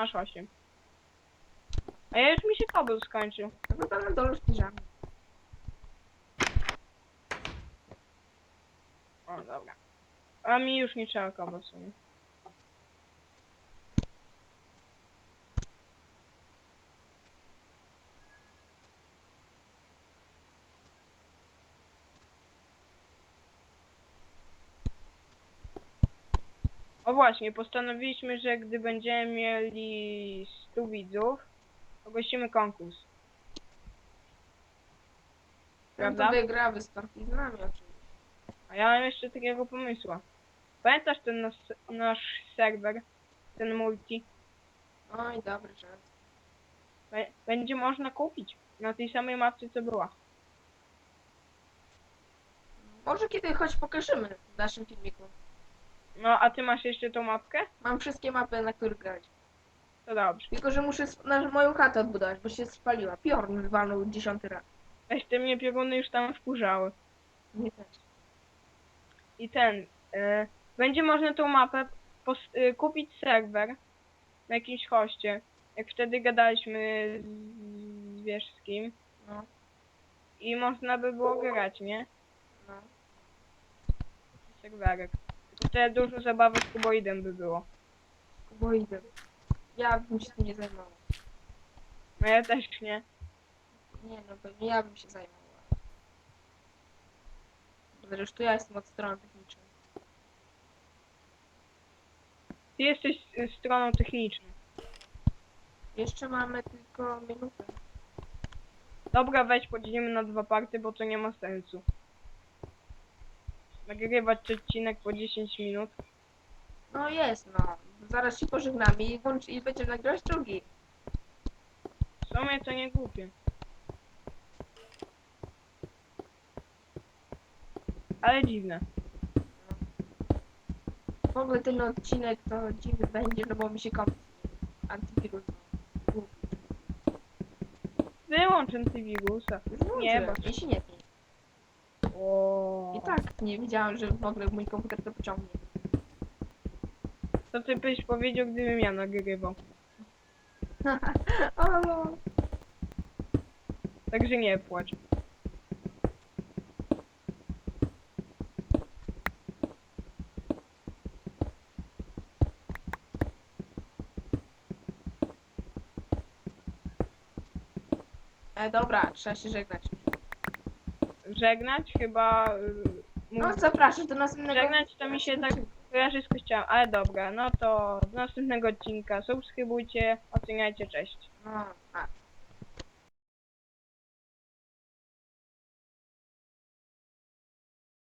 Masz 8. A ja już mi się kabel skończył. To chyba na dole w piżamie. O, dobra. A mi już nie trzeba kabel w sumie. O właśnie, postanowiliśmy, że gdy będziemy mieli 100 widzów, ogłosimy konkurs. Ten Prawda? to wygra, z nami oczywiście. A ja mam jeszcze takiego pomysłu. Pamiętasz ten nasz, nasz serwer, ten multi? Oj, dobry żart. Bę- Będzie można kupić na tej samej mapce co była. Może kiedy choć pokażemy w naszym filmiku. No a ty masz jeszcze tą mapkę? Mam wszystkie mapy, na których grać. To dobrze. Tylko, że muszę sp- na moją chatę odbudować, bo się spaliła. Piorn wywalnął dziesiąty raz. Weź te mnie pioruny już tam wkurzały. Nie też. I ten, e, będzie można tą mapę pos- e, kupić serwer na jakimś hoście. Jak wtedy gadaliśmy z, wiesz z kim. No, I można by było grać, nie? no. Serwerek. Wtedy dużo zabawy z kuboidem by było. Bo idę. Ja bym się tym nie zajmowała. No ja też nie. Nie no, pewnie ja bym się zajmowała. Zresztą ja jestem od strony technicznej. Ty jesteś y, stroną techniczną. Jeszcze mamy tylko minutę. Dobra, weź podzielimy na dwa party, bo to nie ma sensu. Nagrywać odcinek po 10 minut. No jest, no. Zaraz się pożegnamy i, włącz, i będziemy nagrywać drugi. W sumie to nie głupie. Ale dziwne. W ogóle ten odcinek to dziwny będzie, no bo mi się komp antywirus. Wyłącz antywirusa. Nie, bo- Jeśli nie tnie. O. I tak nie wiedziałam, że w ogóle mój komputer to pociągnie. Co ty byś powiedział, gdybym ja nagrywał? o, no. Także nie płacz. E, dobra, trzeba się żegnać. Żegnać chyba... y, No zapraszam do następnego... Żegnać to mi się tak kojarzy z kościołem, ale dobra, no to do następnego odcinka subskrybujcie, oceniajcie, cześć. No, a.